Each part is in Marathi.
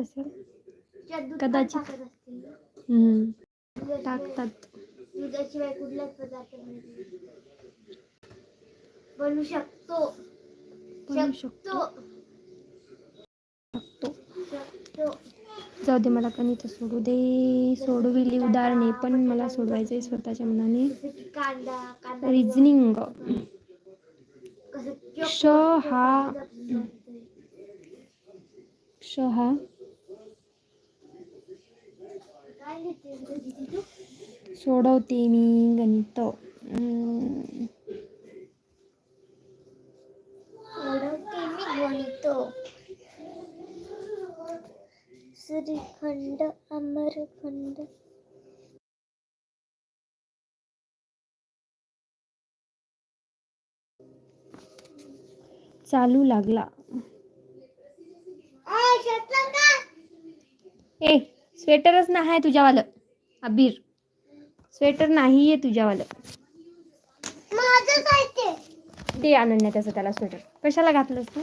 असेल. कदाचित. टाकतात. दुधाशिवाय कुठलाच पदार्थ. बनवू शकतो. बनवू शकतो. शकतो. जाऊ दे मला पण इथं सोडू दे. सोडविली उदाहरणे पण मला सोडवायचं आहे स्वतःच्या मनाने. जसं की कांदा कांदा रिझनिंग कसं श हा. क्ष हा. काय लिहिते ग दीदी तू सोडवते मी गणित हम्म, ओळखते मी गणितो श्रीखंड अमरखंड चालू लागला ए स्वेटरच नाही तुझ्यावालं. अबीर स्वेटर नाही आहे तुझ्यावालं. आहे दे अनन्या त्याचं त्याला स्वेटर. कशाला घातलंस तू?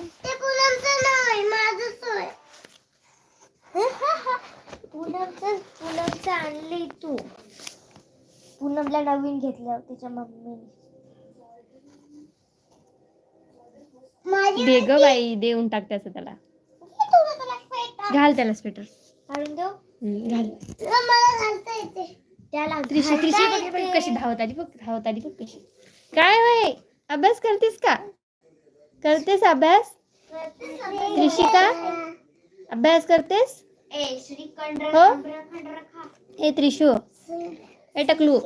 पूनमचं आहे. आणली तू. पूनमला नवीन घेतलं त्याच्या मम्मीने. दे ग बाई देऊन टाक त्याचं त्याला. घाल त्याला स्वेटर. काढून देऊ? घाल. मला घालता येते. त्याला त्रिशी त्रिशी बघ बघ कशी धावत आली बघ धावत आली बघ कशी. काय होय अभ्यास करतेस का? करतेस अभ्यास? त्रिशिका अभ्यास करतेस? हो? हे त्रिशू हे टकलू.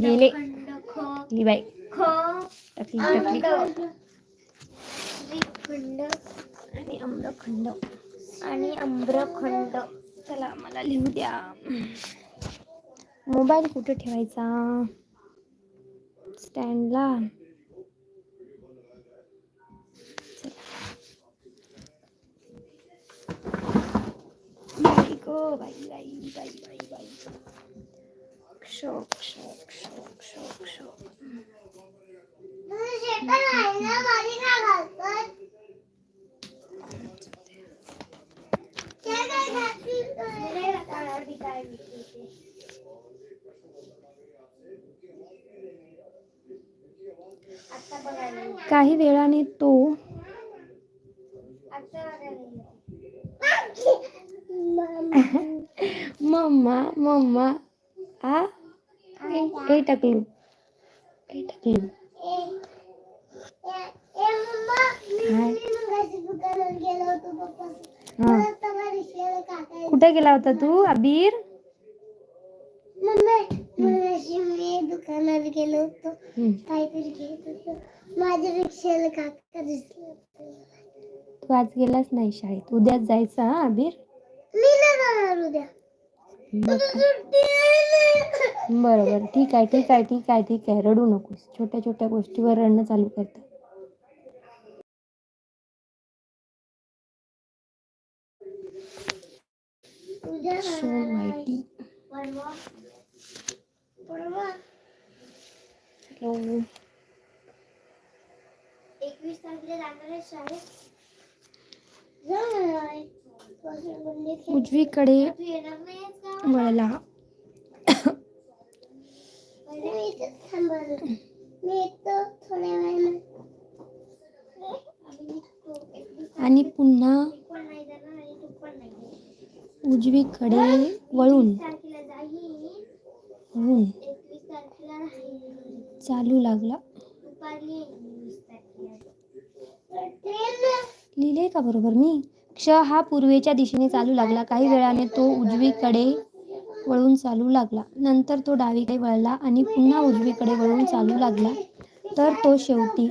गेले. खंड ख ली बाई. ख टकली टकली. अंड श्रीखंड आणि आम्रखंड आणि आम्रखंड. चला मला लिहू द्या. मोबाईल कुठे ठेवायचा? स्टँडला. बाई बाई बाई बाई बाई बाई. क्षो क्षो क्षो क्षो क्षो आता बघायला काही वेळाने तो आता बघायला मम्मा मम्मा आ? हे टकलू. हे टकलू. हा. कुठे गेला होता तू अबीर? दुकानात गेलो होतो. घेत होतो काका दिसले तू आज गेलाच नाही शाळेत. उद्याच जायचं हा अबीर मी जाणार उद्या. मग काय? सुट्टी आहे ना. बरं बरं ठीक आहे ठीक आहे ठीक आहे ठीक आहे. रडू नकोस. छोट्या छोट्या गोष्टीवर रडणं चालू करतं उद्या सो माहिती परवा. परवा. हॅलो एकवीस तारखेला जाणार आहे शाळेत? उजवीकडे वळला. आणि पुन्हा उजवीकडे वळून. चालू लागला दुपारी येईल वीस तारखेला लिहिले का बरोबर मी? क्ष हा पूर्वेच्या दिशेने चालू लागला. काही वेळाने तो उजवीकडे वळून चालू लागला. नंतर तो डावीकडे वळला आणि पुन्हा उजवीकडे वळून चालू लागला. तर तो शेवटी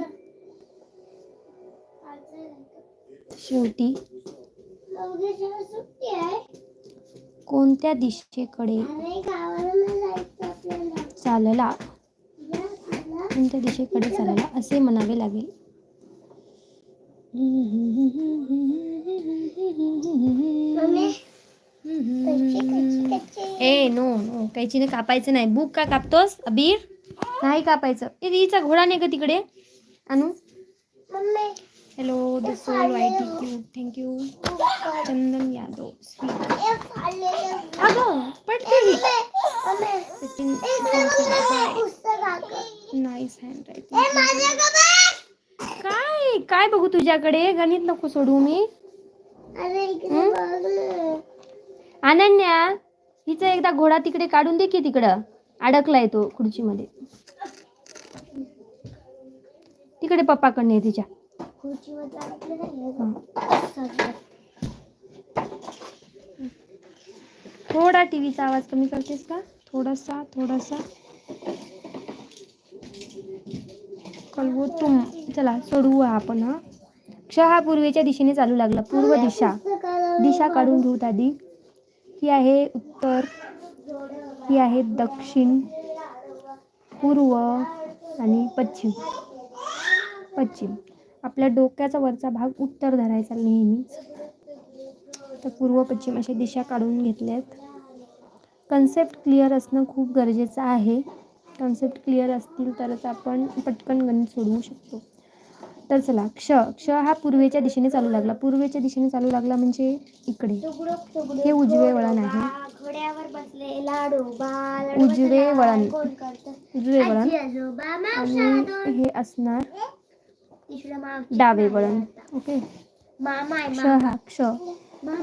शेवटी कोणत्या दिशेकडे चालला? कोणत्या दिशेकडे चालला? असे म्हणावे लागेल. ए नो नो कैचीने कापायचं नाही. बुक का कापतोस? अबीर? नाही कापायचं. ए हिचा घोडा नाही का तिकडे. आणू मम्मी? हॅलो द सोल वाय थँक्यू चंदन यादव. अगं दाखव. Nice handwriting. काय बघू तुझ्याकडे? गणित नको सोडू मी. अनन्या हिचा एकदा घोडा तिकडे काढून दे की तिकडं. अडकलाय तो खुर्चीमध्ये. तिकडे पप्पाकडे ये तिच्या. थोडा टीव्हीचा आवाज कमी करतेस का? थोडासा थोडासा. कळवो तुम चला सोडवू आपण हा? क्ष हा पूर्वेच्या दिशेने चालू लागला पूर्व दिशा. दिशा काढून घेऊत आधी ही आहे उत्तर ही आहे दक्षिण पूर्व आणि पश्चिम. पश्चिम. आपल्या डोक्याचा वरचा भाग उत्तर धरायचा नेहमीच. तर पूर्व पश्चिम अशा दिशा काढून घेतल्यात. कन्सेप्ट क्लिअर असणं खूप गरजेचं आहे. कन्सेप्ट क्लिअर असतील तरच आपण पटकन गणित सोडवू शकतो. तर चला क्ष क्ष हा पूर्वेच्या दिशेने चालू लागला. पूर्वेच्या दिशेने चालू लागला म्हणजे इकडे. हे उजवे वळण आहे. उजवे वळण. उजवे वळण. आणि. हे असणार डावे वळण. ओके? क्ष हा क्ष.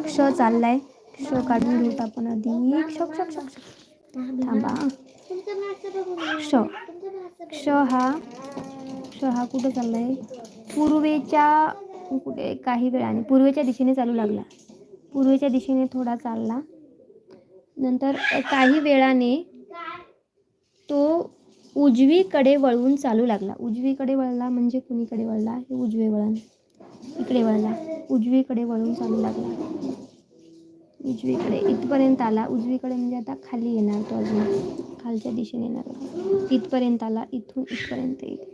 क्ष चाललाय. क्ष काढून घेऊत आपण आधी. क्ष क्ष क्ष क्ष. थांबा. क्ष क्ष हा क्ष हा कुठं चाललाय? पूर्वेच्या कुठे काही वेळाने पूर्वेच्या दिशेने चालू लागला. पूर्वेच्या दिशेने थोडा चालला. नंतर काही वेळाने तो उजवीकडे वळवून चालू लागला. उजवीकडे वळला म्हणजे कुणीकडे वळला? हे उजवे वळण. इकडे वळला. उजवीकडे वळून चालू लागला. उजवीकडे इथपर्यंत आला. उजवीकडे म्हणजे आता खाली येणार तो अजून. खालच्या दिशेने येणार इथपर्यंत आला इथून इथपर्यंत येईल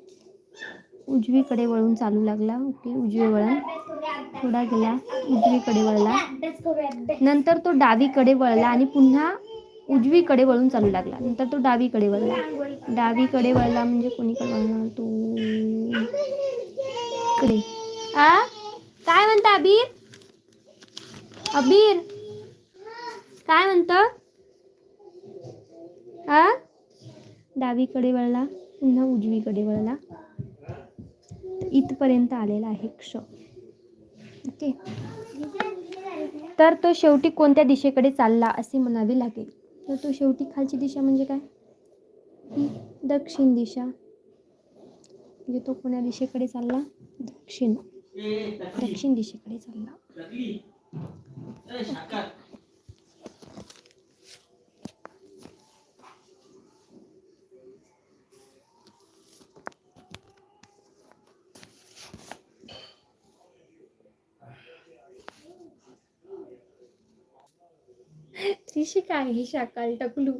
उजवीकडे वळून चालू लागला. ओके उजवे वळण. थोडा गेला उजवीकडे वळला. नंतर तो डावीकडे वळला आणि पुन्हा उजवीकडे वळून चालू लागला. नंतर तो डावीकडे वळला. डावीकडे वळला म्हणजे कोणीकडे वळणार? तो इकडे. आ? काय म्हणता अबीर? अबीर? काय म्हणतं आ? डावीकडे वळला पुन्हा उजवीकडे वळला. इथपर्यंत आलेला आहे क्ष. ओके? तर तो शेवटी कोणत्या दिशेकडे चालला असे म्हणावे लागेल? तर तो शेवटी खालची दिशा म्हणजे काय? ही दक्षिण दिशा. म्हणजे तो कोण्या दिशेकडे चालला? दक्षिण. दक्षिण दिशेकडे चालला. ऋषिका काय ही शाकाल टकलू.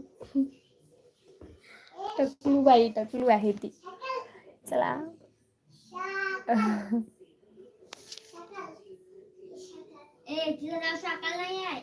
टकलू बाई टकलू आहे ती. चला. ए तिचं नाव साकाल नाही आहे.